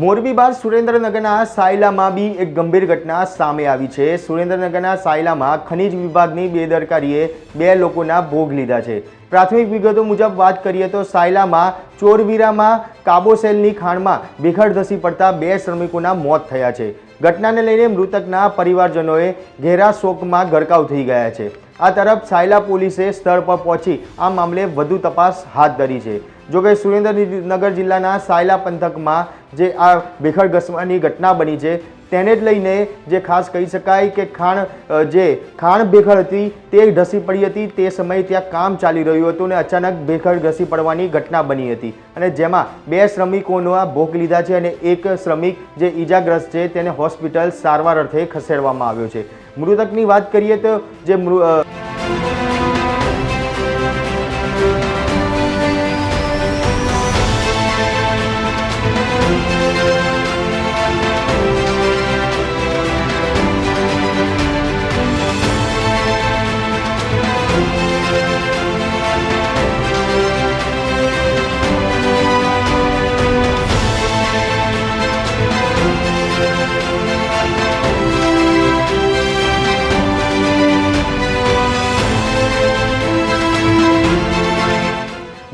મોરબી બાદ સુરેન્દ્રનગરના સાયલામાં બી એક ગંભીર ઘટના સામે આવી છે. સુરેન્દ્રનગરના સાયલામાં ખનિજ વિભાગની બેદરકારીએ બે લોકોના ભોગ લીધા છે. પ્રાથમિક વિગતો મુજબ વાત કરીએ તો સાયલામાં ચોરવીરામાં કાબોસેલની ખાણમાં ભેખડ ધસી પડતા બે શ્રમિકોના મોત થયા છે. ઘટનાને લઈને મૃતકના પરિવારજનોએ ઘેરા શોકમાં ગરકાવ થઈ ગયા છે. આ તરફ સાયલા પોલીસે સ્થળ પર પહોંચી આ મામલે વધુ તપાસ હાથ ધરી છે. જોકે સુરેન્દ્રનગર જિલ્લાના સાયલા પંથકમાં જે આ ભેખડ ઘસવાની ઘટના બની છે, તેને જ લઈને જે ખાસ કહી શકાય કે ખાણ જે ખાણ ભેખડ હતી તે ઢસી પડી હતી. તે સમયે ત્યાં કામ ચાલી રહ્યું હતું અને અચાનક ભેખડ ઘસી પડવાની ઘટના બની હતી. અને જેમાં બે શ્રમિકોનો આ ભોગ લીધા છે અને એક શ્રમિક જે ઈજાગ્રસ્ત છે તેને હોસ્પિટલ સારવાર અર્થે ખસેડવામાં આવ્યો છે. મૃતકની વાત કરીએ તો જે મૃ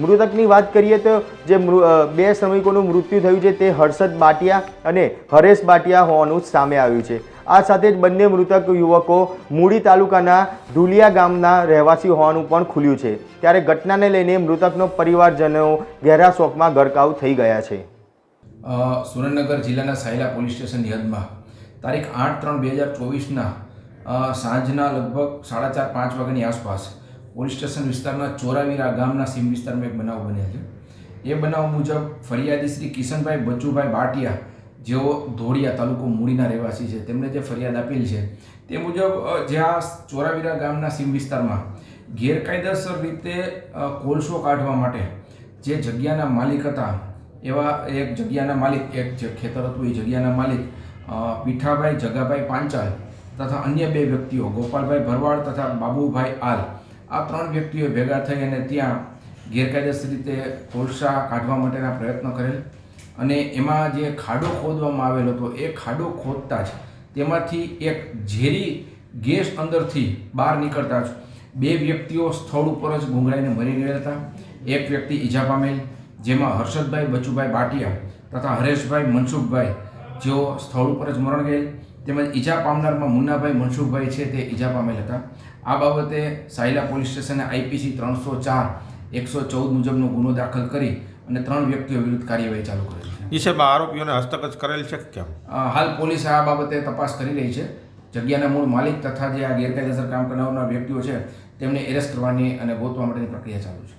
મૃતકની વાત કરીએ તો જે બે શ્રમિકોનું મૃત્યુ થયું છે તે હર્ષદ બાટિયા અને હરેશ બાટિયા હોવાનું સામે આવ્યું છે. આ સાથે જ બંને મૃતક યુવકો મૂડી તાલુકાના ઢુલિયા ગામના રહેવાસી હોવાનું પણ ખુલ્યું છે. ત્યારે ઘટનાને લઈને મૃતકનો પરિવારજનો ગહેરા શોકમાં ગરકાવ થઈ ગયા છે. સુરેન્દ્રનગર જિલ્લાના સાયલા પોલીસ સ્ટેશનની હદમાં તારીખ આઠ ત્રણ બે હજાર ચોવીસના સાંજના લગભગ સાડા ચાર પાંચ વાગ્યાની આસપાસ પોલીસ સ્ટેશન વિસ્તારના ચોરાવીરા ગામના સીમ વિસ્તારમાં એક બનાવ બન્યા છે. એ બનાવ મુજબ ફરિયાદી શ્રી કિશનભાઈ બચુભાઈ બાટિયા, જેઓ ધોળિયા તાલુકો મૂડીના રહેવાસી છે તેમણે જે ફરિયાદ આપેલ છે, તે મુજબ જે આ ચોરાવીરા ગામના સીમ વિસ્તારમાં ગેરકાયદેસર રીતે કોલસો કાઢવા માટે જે જગ્યાના માલિક હતા, એવા એક જગ્યાના માલિક, એક જે ખેતર હતું એ જગ્યાના માલિક પીઠાભાઈ જગાભાઈ પાંચાલ તથા અન્ય બે વ્યક્તિઓ, ગોપાલભાઈ ભરવાડ તથા બાબુભાઈ આલ આ ત્રણ વ્યક્તિઓ ભેગા થઈ અને ત્યાં ગેરકાયદેસર રીતે કોલસા કાઢવા માટેના પ્રયત્ન કરેલ. અને એમાં જે ખાડો ખોદવામાં આવેલો હતો, એ ખાડો ખોદતા જ તેમાંથી એક ઝેરી ગેસ અંદરથી બહાર નીકળતા જ બે વ્યક્તિઓ સ્થળ ઉપર જ ગુંગળાઈને મરી ગયા હતા. એક વ્યક્તિ ઈજા પામેલ, જેમાં હર્ષદભાઈ, બચુભાઈ બાટિયા તથા હરેશભાઈ, મનસુખભાઈ જેઓ સ્થળ ઉપર જ મરણ ગયેલ. તેમજ ઈજા પામનારમાં મુન્નાભાઈ, મનસુખભાઈ છે તે ઈજા પામેલ હતા. આ બાબતે સાયલા પોલીસ સ્ટેશને આઈપીસી ત્રણસો ચાર એકસો ચૌદ મુજબનો ગુનો દાખલ કરી અને ત્રણ વ્યક્તિઓ વિરુદ્ધ કાર્યવાહી ચાલુ કરી છે. સાહેબ આરોપીઓને હસ્તગત કરેલ છે કેમ? હાલ પોલીસ આ બાબતે તપાસ કરી રહી છે. જગ્યાના મૂળ માલિક તથા જે આ ગેરકાયદેસર કામ કરનારના વ્યક્તિઓ છે તેમને એરેસ્ટ કરવાની અને ગોતવા માટેની પ્રક્રિયા ચાલુ છે.